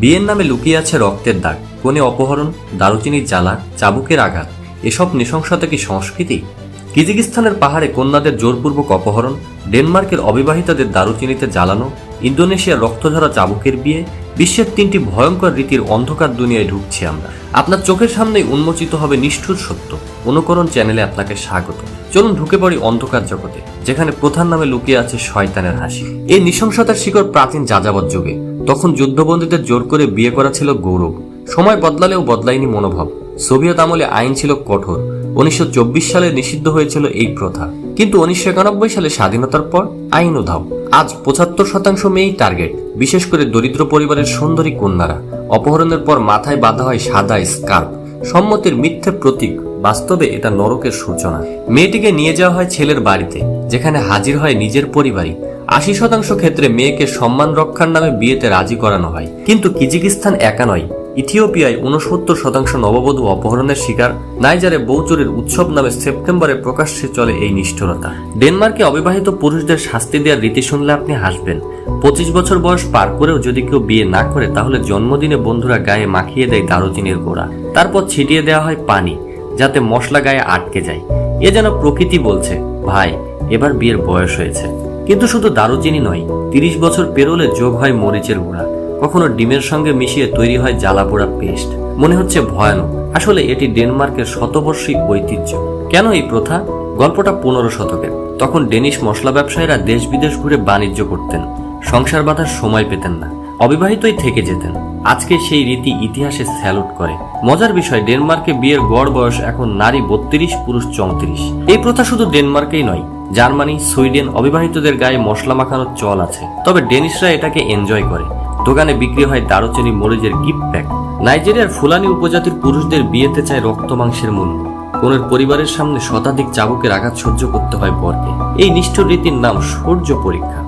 বিয়ের নামে লুকিয়ে আছে রক্তের দাগ, কোণে অপহরণ, দারুচিনির জ্বালা, চাবুকের আঘাত, এসব নৃশংসতা কি সংস্কৃতি? কিজিকিস্তানের পাহাড়ে কন্যাদের জোরপূর্বক অপহরণ, ডেনমার্কের অবিবাহিতাদের দারুচিনিতে জ্বালানো, ইন্দোনেশিয়ার রক্তঝরা চাবুকের বিয়ে, বিশ্বের তিনটি ভয়ঙ্কর রীতির অন্ধকার দুনিয়ায় ঢুকছি আমরা। আপনার চোখের সামনেই উন্মোচিত হবে নিষ্ঠুর সত্য। অনুকরণ চ্যানেলে আপনাকে স্বাগত। চলুন ঢুকে পড়ি অন্ধকার জগতে, যেখানে প্রধান নামে লুকিয়ে আছে শয়তানের হাসি। এই নৃশংসতার শিকড় প্রাচীন যাযাবর যুগে। তখন যুদ্ধবন্দীদের জোর করে বিয়ে করা ছিল গৌরব। সময় বদলালেও বদলায়নি মনোভাব। সোভিয়েত আমলে আইন ছিল কঠোর। উনিশশো চব্বিশ সালে নিষিদ্ধ হয়েছিল এই প্রথা। কিন্তু উনিশশো একানব্বই সালে স্বাধীনতার পর আইন উধাও। আজ পঁচাত্তর শতাংশ মেয়েই টার্গেট, বিশেষ করে দরিদ্র পরিবারের সুন্দরী কন্যারা। অপহরণের পর মাথায় বাঁধা হয় সাদা স্কার্ফ। সম্মতির মিথ্যে প্রতীক, বাস্তবে এটা নরকের সূচনা। মেয়েটিকে নিয়ে যাওয়া হয় ছেলের বাড়িতে, যেখানে হাজির হয় নিজের পরিবারই। আশি শতাংশ ক্ষেত্রে মেয়েকে সম্মান রক্ষার নামে বিয়েতে রাজি করানো হয়। কিন্তু কিজিকিস্তান একা নয়। ইথিওপিয়ায় উনসত্তর শতাংশ নববধূ অপহরণের শিকার। নাইজারে বৌচুরের উৎসব নামে সেপ্টেম্বরে প্রকাশ্যে চলে এই নিষ্ঠুরতা। ডেনমার্কে অবিবাহিত পুরুষদের শাস্তি দেওয়ার রীতি শুনলে আপনি হাসবেন। পঁচিশ বছর বয়স পার করেও যদি কেউ বিয়ে না করে, তাহলে জন্মদিনে বন্ধুরা গায়ে মাখিয়ে দেয় দারুচিনির গোড়া। তারপর ছিটিয়ে দেওয়া হয় পানি, যাতে মশলা গায়ে আটকে যায়। এ যেন প্রকৃতি বলছে, ভাই, এবার বিয়ের বয়স হয়েছে। কিন্তু শুধু দারুচিনি নয়, তিরিশ বছর পেরোলে যোগ হয় মরিচের গুঁড়া, কখনো ডিমের সঙ্গে মিশিয়ে তৈরি হয় জ্বালাপোড়া পেস্ট। মনে হচ্ছে ভয়ানক, আসলে এটি ডেনমার্কের শতবর্ষী ঐতিহ্য। কেন এই প্রথা? গল্পটা পনেরো শতকের। তখন ডেনিশ মশলা ব্যবসায়ীরা দেশ বিদেশ ঘুরে বাণিজ্য করতেন, সংসার বাঁধার সময় পেতেন না, অবিবাহিতই থেকে যেতেন। আজকে সেই রীতি ইতিহাসে স্যালুট করে। মজার বিষয়, ডেনমার্কে বিয়ের গড় বয়স এখন নারী বত্রিশ, পুরুষ চৌত্রিশ। এই প্রথা শুধু ডেনমার্কেই নয় জার্মানি, সুইডেন অবিবাহিতদের গায়ে মশলা মাখানোর চল আছে। তবে ডেনিশরা এটাকে এনজয় করে। দোকানে বিক্রি হয় দারুচিনি মরিচের গিফট প্যাক নাইজেরিয়ার ফুলানি উপজাতির পুরুষদের বিয়েতে চায় রক্ত মাংসের মূল্য কোনের পরিবারের সামনে শতাধিক চাবুকের আঘাত সহ্য করতে হয় বরকে। এই নিষ্ঠুর রীতির নাম সূর্য পরীক্ষা।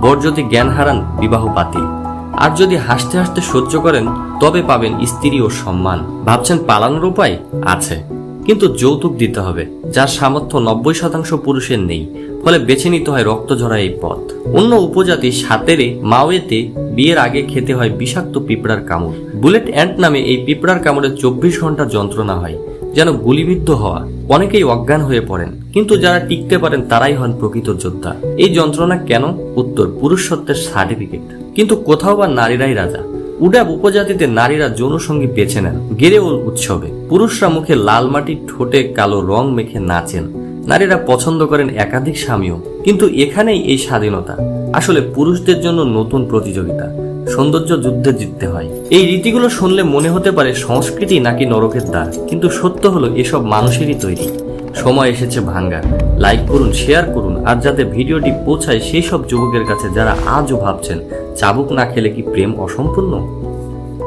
বর যদি জ্ঞান হারান, বিবাহ বাতিল। আর যদি হাসতে হাসতে সহ্য করেন, তবে পাবেন স্ত্রী ও সম্মান। ভাবছেন পালানোর উপায় আছে। কিন্তু যৌতুক দিতে হবে, যার সামর্থ্য নব্বই শতাংশ পুরুষের নেই, ফলে বেছে নিতে হয় রক্ত ঝরা এই পথ। অন্য উপজাতি সাতেরে মাওয়েতে বিয়ের আগে খেতে হয় বিষাক্ত পিঁপড়ার কামড়। বুলেট অ্যান্ট নামে এই পিঁপড়ার কামড়ে চব্বিশ ঘণ্টা যন্ত্রণা হয়, যেন গুলিবিদ্ধ হওয়া। অনেকেই অজ্ঞান হয়ে পড়েন, কিন্তু যারা টিকতে পারেন তারাই হন প্রকৃত যোদ্ধা। এই যন্ত্রণা কেন? উত্তর পুরুষ সত্ত্বের সার্টিফিকেট কিন্তু কোথাও বা নারীরাই রাজা। উডাব উপজাতিতে নারীরা যৌনসঙ্গী বেছে নেন গেরেওল উৎসবে। পুরুষরা মুখে লাল মাটির ঠোঁটে কালো রং মেখে নাচেন। নারীরা পছন্দ করেন একাধিক স্বামীও। কিন্তু এখানেই এই স্বাধীনতা। আসলে পুরুষদের জন্য নতুন প্রতিযোগিতা। সৌন্দর্য যুদ্ধে জিততে হয়। এই রীতিগুলো শুনলে মনে হতে পারে সংস্কৃতি নাকি নরকের দ্বার। কিন্তু সত্য হলো এসব মানুষেরই তৈরি। সময় এসেছে ভাঙ্গার। লাইক করুন, শেয়ার করুন। আর যাতে ভিডিওটি পৌঁছায় সেই সব যুবকের কাছে যারা আজও ভাবছেন চাবুক না খেলে কি প্রেম অসম্পূর্ণ?